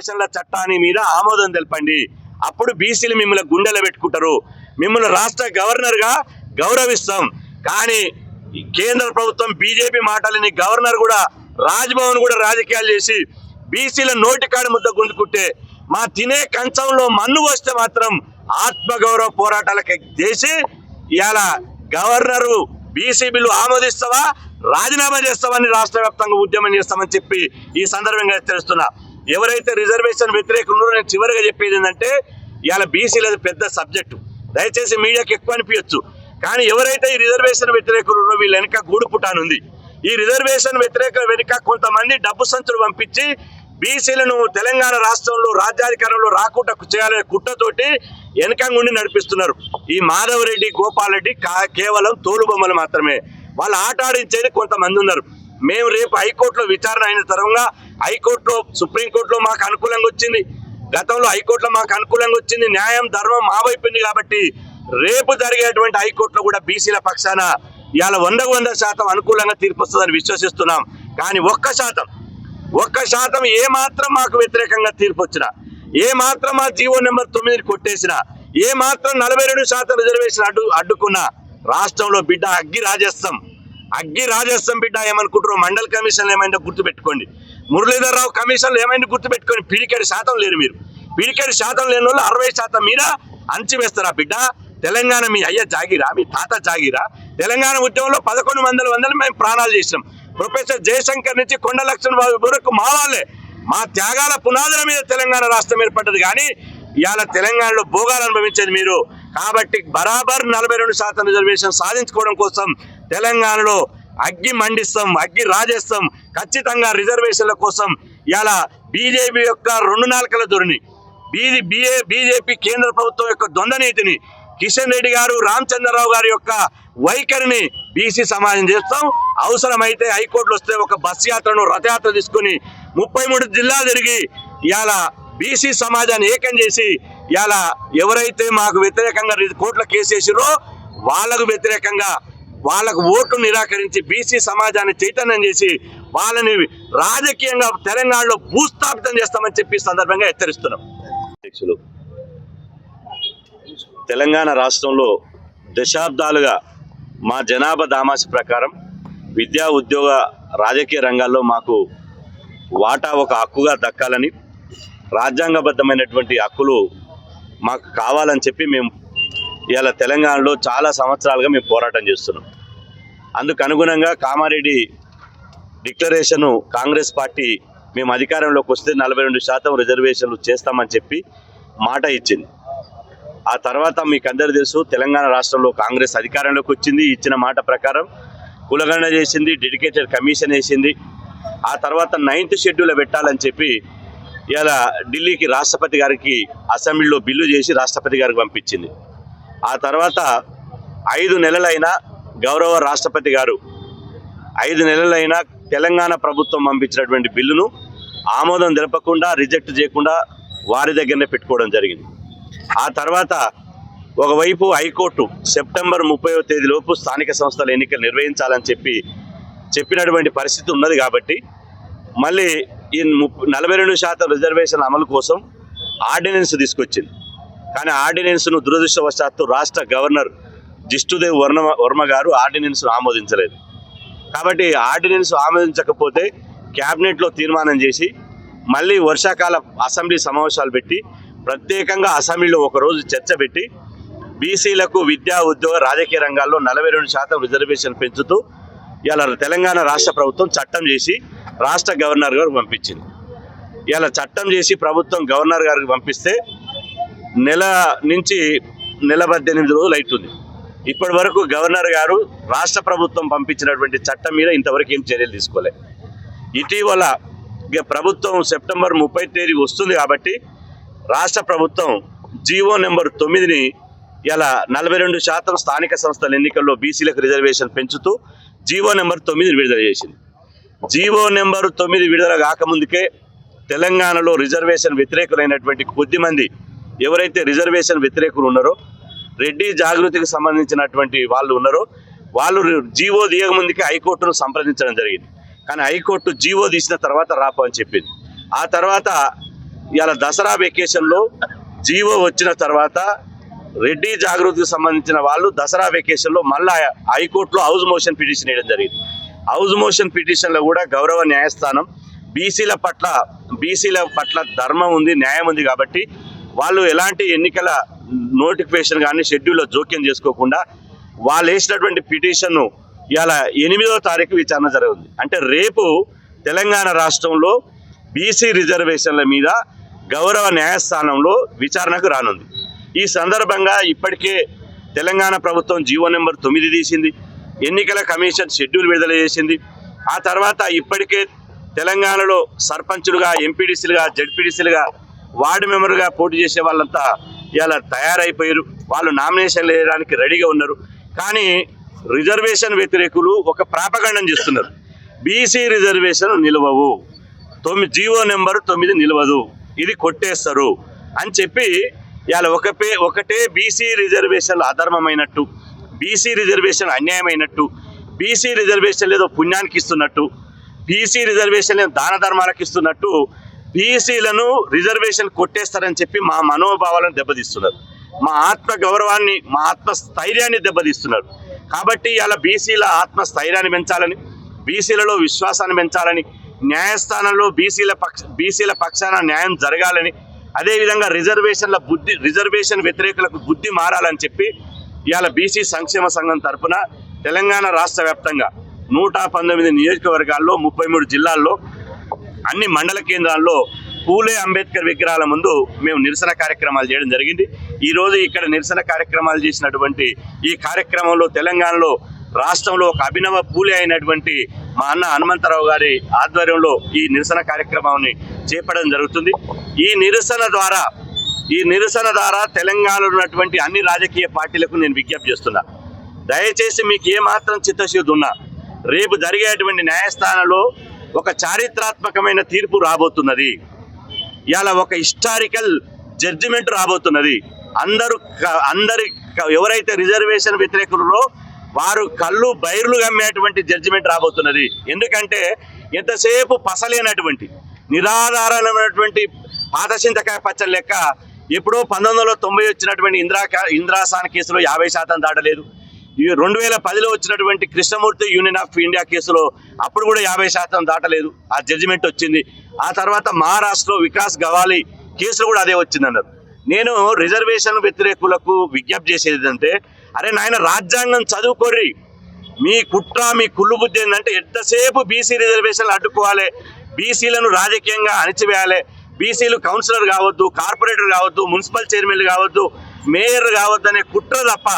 రిజర్వేషన్ల చట్టాన్ని మీద ఆమోదం తెలపండి. అప్పుడు బీసీలు మిమ్మల్ని గుండెలో పెట్టుకుంటారు. మిమ్మల్ని రాష్ట్ర గవర్నర్గా గౌరవిస్తాం. కానీ కేంద్ర ప్రభుత్వం బీజేపీ మాటలని గవర్నర్ కూడా రాజ్భవన్ కూడా రాజకీయాలు చేసి బీసీల నోటికాడి ముద్ద గుంజుకుంటే మా తినే కంచంలో మన్ను వస్తే మాత్రం ఆత్మగౌరవ పోరాటాలకు చేసి ఇవాళ గవర్నరు బీసీ బిల్లు ఆమోదిస్తావా రాజీనామా చేస్తామని రాష్ట్ర వ్యాప్తంగా ఉద్యమం చేస్తామని చెప్పి ఈ సందర్భంగా తెలుస్తున్నా ఎవరైతే రిజర్వేషన్ వ్యతిరేకులు నేను చివరిగా చెప్పేది ఏంటంటే ఇవాళ బీసీలది పెద్ద సబ్జెక్టు. దయచేసి మీడియాకి ఎక్కువ అనిపించచ్చు. కానీ ఎవరైతే ఈ రిజర్వేషన్ వ్యతిరేకులు వీళ్ళ వెనక గూడు ఉంది. ఈ రిజర్వేషన్ వ్యతిరేక వెనుక కొంతమంది డబ్బు సంచులు పంపించి బీసీలను తెలంగాణ రాష్ట్రంలో రాజ్యాధికారంలో రాకుండా చేయాలనే కుట్రతోటి వెనకంగుండి నడిపిస్తున్నారు. ఈ మాధవరెడ్డి గోపాల్ రెడ్డి కా- కేవలం తోలుబొమ్మలు మాత్రమే. వాళ్ళు ఆట ఆడించేది కొంతమంది ఉన్నారు. మేము రేపు హైకోర్టులో విచారణ అయిన తరంగా హైకోర్టులో సుప్రీంకోర్టులో మాకు అనుకూలంగా వచ్చింది. గతంలో హైకోర్టులో మాకు అనుకూలంగా వచ్చింది. న్యాయం ధర్మం మా కాబట్టి రేపు జరిగేటువంటి హైకోర్టులో కూడా బీసీల పక్షాన ఇవాళ వందకు వంద శాతం అనుకూలంగా తీర్పు వస్తుందని విశ్వసిస్తున్నాం. కానీ ఒక్క శాతం ఒక్క శాతం ఏ మాత్రం మాకు వ్యతిరేకంగా తీర్పు వచ్చినా ఏ మాత్రం మా జీవో నెంబర్ తొమ్మిదిని కొట్టేసినా ఏ మాత్రం నలభై రెండు శాతం రిజర్వేషన్ అడ్డు అడ్డుకున్నా రాష్ట్రంలో బిడ్డ అగ్గి రాజేస్తాం అగ్గి రాజేస్తాం బిడ్డ ఏమనుకుంటారు మండల్ కమిషన్ ఏమైందో గుర్తుపెట్టుకోండి. మురళీధరరావు కమిషన్లు ఏమైనా గుర్తుపెట్టుకోండి. పిడికేడు శాతం లేరు మీరు. పిడికేడు శాతం లేని వాళ్ళు అరవై శాతం మీద అంచివేస్తారా బిడ్డ? తెలంగాణ మీ అయ్య జాగిరా మీ తాత జాగిరా? తెలంగాణ ఉద్యమంలో పదకొండు వందల వందలు మేము ప్రాణాలు చేసినాం. ప్రొఫెసర్ జయశంకర్ నుంచి కొండ లక్ష్మణ్ వరకు మా వాళ్ళే. మా త్యాగాల పునాదుల మీద తెలంగాణ రాష్ట్రం ఏర్పడ్డది కానీ ఇవాళ తెలంగాణలో భోగాలు అనుభవించేది మీరు. కాబట్టి బరాబర్ నలభై రెండు శాతం రిజర్వేషన్ సాధించుకోవడం కోసం తెలంగాణలో అగ్గి మండిస్తాం అగ్గి రాజేస్తాం. ఖచ్చితంగా రిజర్వేషన్ల కోసం ఇలా బీజేపీ యొక్క రెండు నాలుకల ధోరణి బీజీ బీఏ బీజేపీ కేంద్ర ప్రభుత్వం యొక్క ద్వంద్వనీతిని కిషన్ రెడ్డి గారు రామచంద్రరావు గారి యొక్క వైఖరిని బీసీ సమాజం చేస్తాం. అవసరమైతే హైకోర్టులో వస్తే ఒక బస్ యాత్రను రథయాత్ర తీసుకుని ముప్పై మూడు జిల్లా తిరిగి ఇవాళ బీసీ సమాజాన్ని ఏకం చేసి ఇవాళ ఎవరైతే మాకు వ్యతిరేకంగా కోర్టుల కేసు వేసిరో వాళ్ళకు వ్యతిరేకంగా వాళ్ళకు ఓట్లు నిరాకరించి బీసీ సమాజాన్ని చైతన్యం చేసి వాళ్ళని రాజకీయంగా తెలంగాణలో భూస్థాపితం చేస్తామని చెప్పి సందర్భంగా హెచ్చరిస్తున్నాం. అధ్యక్షులు తెలంగాణ రాష్ట్రంలో దశాబ్దాలుగా మా జనాభా దామాసి ప్రకారం విద్యా ఉద్యోగ రాజకీయ రంగాల్లో మాకు వాటా ఒక హక్కుగా దక్కాలని రాజ్యాంగబద్ధమైనటువంటి హక్కులు మాకు కావాలని చెప్పి మేము ఇలా తెలంగాణలో చాలా సంవత్సరాలుగా మేము పోరాటం చేస్తున్నాం. అందుకు అనుగుణంగా కామారెడ్డి డిక్లరేషను కాంగ్రెస్ పార్టీ మేము అధికారంలోకి వస్తే నలభై రెండు శాతం రిజర్వేషన్లు చేస్తామని చెప్పి మాట ఇచ్చింది. ఆ తర్వాత మీకు అందరు తెలుసు తెలంగాణ రాష్ట్రంలో కాంగ్రెస్ అధికారంలోకి వచ్చింది ఇచ్చిన మాట ప్రకారం కులగణన చేసింది డెడికేటెడ్ కమిషన్ వేసింది. ఆ తర్వాత నైన్త్ షెడ్యూల్ పెట్టాలని చెప్పి ఇలా ఢిల్లీకి రాష్ట్రపతి గారికి అసెంబ్లీలో బిల్లు చేసి రాష్ట్రపతి గారికి పంపించింది. ఆ తర్వాత ఐదు నెలలైనా గౌరవ రాష్ట్రపతి గారు ఐదు నెలలైనా తెలంగాణ ప్రభుత్వం పంపించినటువంటి బిల్లును ఆమోదం తెలపకుండా రిజెక్ట్ చేయకుండా వారి దగ్గరనే పెట్టుకోవడం జరిగింది. ఆ తర్వాత ఒకవైపు హైకోర్టు సెప్టెంబర్ ముప్పైవ తేదీలోపు స్థానిక సంస్థల ఎన్నికలు నిర్వహించాలని చెప్పి చెప్పినటువంటి పరిస్థితి ఉన్నది కాబట్టి మళ్ళీ ఈ ముప్ నలభై రెండు శాతం రిజర్వేషన్ అమలు కోసం ఆర్డినెన్స్ తీసుకొచ్చింది. కానీ ఆర్డినెన్స్ను దురదృష్టవశాత్తు రాష్ట్ర గవర్నర్ జిష్ణుదేవ్ వర్ణ వర్మ గారు ఆర్డినెన్స్ను ఆమోదించలేదు. కాబట్టి ఆర్డినెన్స్ ఆమోదించకపోతే క్యాబినెట్లో తీర్మానం చేసి మళ్ళీ వర్షాకాల అసెంబ్లీ సమావేశాలు పెట్టి ప్రత్యేకంగా అసెంబ్లీలో ఒకరోజు చర్చ పెట్టి బీసీలకు విద్యా ఉద్యోగ రాజకీయ రంగాల్లో నలభై రెండు శాతం రిజర్వేషన్ పెంచుతూ ఇలా తెలంగాణ రాష్ట్ర ప్రభుత్వం చట్టం చేసి రాష్ట్ర గవర్నర్ గారికి పంపించింది. ఇలా చట్టం చేసి ప్రభుత్వం గవర్నర్ గారికి పంపిస్తే నెల నుంచి నెల పద్దెనిమిది రోజులు అవుతుంది. ఇప్పటి వరకు గవర్నర్ గారు రాష్ట్ర ప్రభుత్వం పంపించినటువంటి చట్టం మీద ఇంతవరకు ఏం చర్యలు తీసుకోలే. ఇటీవల ఇక ప్రభుత్వం సెప్టెంబర్ ముప్పై తేదీ వస్తుంది కాబట్టి రాష్ట్ర ప్రభుత్వం జీవో నెంబర్ తొమ్మిదిని ఇలా నలభై రెండు శాతం స్థానిక సంస్థల ఎన్నికల్లో బీసీలకు రిజర్వేషన్ పెంచుతూ జీవో నెంబర్ తొమ్మిదిని విడుదల చేసింది. జీవో నెంబర్ తొమ్మిది విడుదల కాకముందుకే తెలంగాణలో రిజర్వేషన్ వ్యతిరేకులైనటువంటి కొద్దిమంది ఎవరైతే రిజర్వేషన్ వ్యతిరేకులు ఉన్నారో రెడ్డి జాగృతికి సంబంధించినటువంటి వాళ్ళు ఉన్నారు. వాళ్ళు జీవో దిగముందుకే హైకోర్టును సంప్రదించడం జరిగింది. కానీ హైకోర్టు జీవో తీసిన తర్వాత రాపు అని చెప్పింది. ఆ తర్వాత ఇవాళ దసరా వెకేషన్లో జీవో వచ్చిన తర్వాత రెడ్డి జాగృతికి సంబంధించిన వాళ్ళు దసరా వెకేషన్లో మళ్ళా హైకోర్టులో హౌస్ మోషన్ పిటిషన్ వేయడం జరిగింది. హౌస్ మోషన్ పిటిషన్లో కూడా గౌరవ న్యాయస్థానం బీసీల పట్ల బీసీల పట్ల ధర్మం ఉంది న్యాయం ఉంది కాబట్టి వాళ్ళు ఎలాంటి ఎన్నికల నోటిఫికేషన్ కానీ షెడ్యూల్లో జోక్యం చేసుకోకుండా వాళ్ళు వేసినటువంటి పిటిషన్ను ఇవాళ ఎనిమిదో తారీఖు విచారణ జరుగుతుంది. అంటే రేపు తెలంగాణ రాష్ట్రంలో బీసీ రిజర్వేషన్ల మీద గౌరవ న్యాయస్థానంలో విచారణకు రానుంది. ఈ సందర్భంగా ఇప్పటికే తెలంగాణ ప్రభుత్వం జీవో నెంబర్ తొమ్మిది తీసింది. ఎన్నికల కమిషన్ షెడ్యూల్ విడుదల చేసింది. ఆ తర్వాత ఇప్పటికే తెలంగాణలో సర్పంచులుగా ఎంపీడీసీలుగా జడ్పీడీసీలుగా వార్డు మెంబర్గా పోటీ చేసే వాళ్ళంతా ఇలా తయారైపోయారు. వాళ్ళు నామినేషన్ వేయడానికి రెడీగా ఉన్నారు. కానీ రిజర్వేషన్ వ్యతిరేకులు ఒక ప్రాపగండం చేస్తున్నారు. బీసీ రిజర్వేషన్ నిలవవు. తొమ్మిది జీవో నెంబర్ తొమ్మిది నిలవదు. ఇది కొట్టేస్తారు. అని చెప్పి ఇవాళ ఒక పే ఒకటే బీసీ రిజర్వేషన్లు అధర్మమైనట్టు బీసీ రిజర్వేషన్ అన్యాయమైనట్టు బీసీ రిజర్వేషన్ ఏదో పుణ్యానికి ఇస్తున్నట్టు బీసీ రిజర్వేషన్ దాన ధర్మాలకు ఇస్తున్నట్టు బీసీలను రిజర్వేషన్ కొట్టేస్తారని చెప్పి మా మనోభావాలను దెబ్బతీస్తున్నారు. మా ఆత్మ గౌరవాన్ని మా ఆత్మ స్థైర్యాన్ని దెబ్బతీస్తున్నారు. కాబట్టి ఇలా బీసీల ఆత్మ స్థైర్యాన్ని పెంచాలని బీసీలలో విశ్వాసాన్ని పెంచాలని న్యాయస్థానంలో బీసీల పక్ష బీసీల పక్షాన న్యాయం జరగాలని అదేవిధంగా రిజర్వేషన్ల బుద్ధి రిజర్వేషన్ వ్యతిరేకులకు బుద్ధి మారాలని చెప్పి ఇవాళ బీసీ సంక్షేమ సంఘం తరపున తెలంగాణ రాష్ట్ర వ్యాప్తంగా నూట పంతొమ్మిది నియోజకవర్గాల్లో ముప్పై మూడు జిల్లాల్లో అన్ని మండల కేంద్రాల్లో పూలే అంబేద్కర్ విగ్రహాల ముందు మేము నిరసన కార్యక్రమాలు చేయడం జరిగింది. ఈరోజు ఇక్కడ నిరసన కార్యక్రమాలు చేసినటువంటి ఈ కార్యక్రమంలో తెలంగాణలో రాష్ట్రంలో ఒక అభినవ పూలే అయినటువంటి మా అన్న హనుమంతరావు గారి ఆధ్వర్యంలో ఈ నిరసన కార్యక్రమాన్ని చేపట్టడం జరుగుతుంది. ఈ నిరసన ద్వారా ఈ నిరసన ద్వారా తెలంగాణలో ఉన్నటువంటి అన్ని రాజకీయ పార్టీలకు నేను విజ్ఞప్తి చేస్తున్నా. దయచేసి మీకు ఏమాత్రం చిత్తశుద్ధి ఉన్నా రేపు జరిగేటువంటి న్యాయస్థానంలో ఒక చారిత్రాత్మకమైన తీర్పు రాబోతున్నది. ఇలా ఒక హిస్టారికల్ జడ్జిమెంట్ రాబోతున్నది. అందరూ అందరి ఎవరైతే రిజర్వేషన్ వ్యతిరేకులలో వారు కళ్ళు బైర్లు గమ్మేటువంటి జడ్జిమెంట్ రాబోతున్నది. ఎందుకంటే ఎంతసేపు పసలేనటువంటి నిరాధారమైనటువంటి పాత చింతకాయ పచ్చడి లెక్క ఎప్పుడో పంతొమ్మిది వందల తొంభై వచ్చినటువంటి ఇందిరా ఇందిరాసాన్ కేసులో యాభై శాతం దాటలేదు. రెండు వేల పదిలో వచ్చినటువంటి కృష్ణమూర్తి యూనియన్ ఆఫ్ ఇండియా కేసులో అప్పుడు కూడా యాభై శాతం దాటలేదు. ఆ జడ్జిమెంట్ వచ్చింది. ఆ తర్వాత మహారాష్ట్రలో వికాస్ గవాలి కేసులో కూడా అదే వచ్చిందన్నారు. నేను రిజర్వేషన్ వ్యతిరేకులకు విజ్ఞప్తి చేసేది ఏంటంటే అరే నాయన రాజ్యాంగం చదువుకోర్రి. మీ కుట్ర మీ కుళ్ళు బుద్ధి ఏంటంటే ఎంతసేపు బీసీ రిజర్వేషన్లు అడ్డుకోవాలి? బీసీలను రాజకీయంగా అణిచివేయాలి. బీసీలు కౌన్సిలర్ కావద్దు కార్పొరేటర్ కావద్దు మున్సిపల్ చైర్మన్లు కావద్దు మేయర్ కావద్దు అనే కుట్ర తప్ప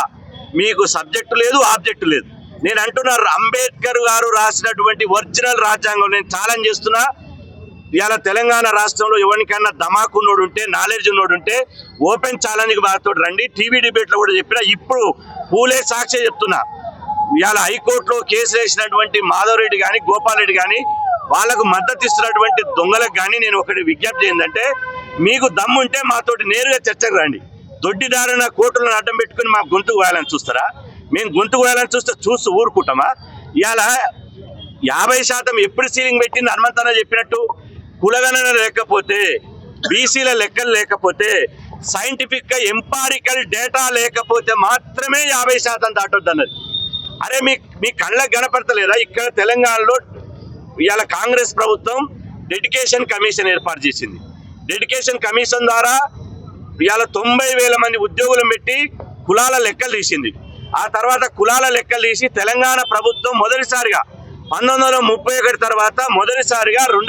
మీకు సబ్జెక్టు లేదు ఆబ్జెక్టు లేదు. నేను అంటున్నారు అంబేద్కర్ గారు రాసినటువంటి ఒరిజినల్ రాజ్యాంగం నేను ఛాలెంజ్ చేస్తున్నా. ఇవాళ తెలంగాణ రాష్ట్రంలో ఎవరికన్నా దమాకున్నోడు ఉంటే నాలెడ్జ్ ఉన్నోడు ఉంటే ఓపెన్ ఛాలెంజ్ బాతో రండి. టీవీ డిబేట్లో కూడా చెప్పినా ఇప్పుడు పూలే సాక్షి చెప్తున్నా. ఇవాళ హైకోర్టులో కేసులు వేసినటువంటి మాధవరెడ్డి కానీ గోపాలరెడ్డి కానీ వాళ్ళకు మద్దతు ఇస్తున్నటువంటి దొంగలకు కానీ నేను ఒకటి విజ్ఞప్తి ఏంటంటే మీకు దమ్ముంటే మాతోటి నేరుగా చర్చకు రండి. దొడ్డిదారిన కోర్టులను అడ్డం పెట్టుకుని మా గొంతు కోయాలని చూస్తారా? మేము గొంతు వేయాలని చూస్తే చూస్తూ ఊరుకుంటామా? ఇవాళ యాభై శాతం ఎప్పుడు సీలింగ్ పెట్టింది హనుమంతన చెప్పినట్టు కులగణన లేకపోతే బీసీల లెక్కలు లేకపోతే సైంటిఫిక్గా ఎంపారికల్ డేటా లేకపోతే మాత్రమే యాభై శాతం దాటొద్దన్నది. అరే మీ మీ కళ్ళకు కనపడతలేదా? ఇక్కడ తెలంగాణలో ఇవాళ కాంగ్రెస్ ప్రభుత్వం డెడికేషన్ కమిషన్ ఏర్పాటు చేసింది. డెడికేషన్ కమిషన్ ద్వారా ఇవాళ తొంభై వేల మంది ఉద్యోగులు పెట్టి కులాల లెక్కలు తీసింది. ఆ తర్వాత కులాల లెక్కలు తీసి తెలంగాణ ప్రభుత్వం మొదటిసారిగా పంతొమ్మిది వందల ముప్పై ఒకటి తర్వాత మొదటిసారిగా రెండు